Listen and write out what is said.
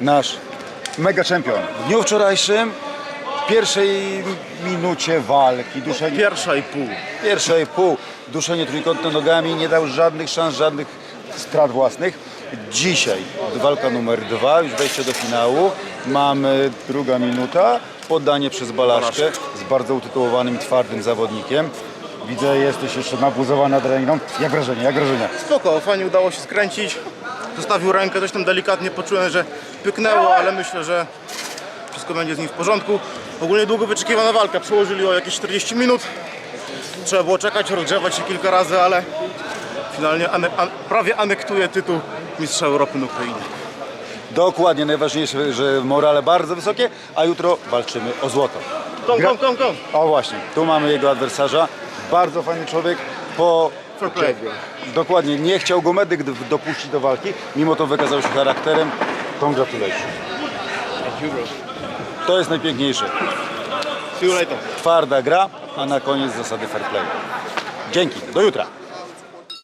nasz mega czempion. W dniu wczorajszym, w pierwszej minucie walki, duszenie, Pierwsza i pół. pierwszej pół, duszenie trójkątne nogami, nie dał żadnych szans, żadnych strat własnych. Dzisiaj walka numer dwa, już wejście do finału. Mamy druga minuta, poddanie przez Balaszkę z bardzo utytułowanym twardym zawodnikiem. Widzę, jesteś jeszcze nabuzowany adrenaliną. Jak wrażenie, jak wrażenia? Spoko, fajnie udało się skręcić. Zostawił rękę, coś tam delikatnie poczułem, że pyknęło, ale myślę, że wszystko będzie z nim w porządku. Ogólnie długo wyczekiwana walka, przełożyli o jakieś 40 minut. Trzeba było czekać, rozgrzewać się kilka razy, ale finalnie ane, an, prawie anektuje tytuł mistrza Europy na Ukrainie. Dokładnie, najważniejsze, że morale bardzo wysokie, a jutro walczymy o złoto. Kom, kom, kom, kom. O właśnie, tu mamy jego adwersarza. Bardzo fajny człowiek. Po... Dokładnie, nie chciał go medyk dopuścić do walki, mimo to wykazał się charakterem. Congratulations. To jest najpiękniejsze. Twarda gra, a na koniec zasady fair play. Dzięki, do jutra.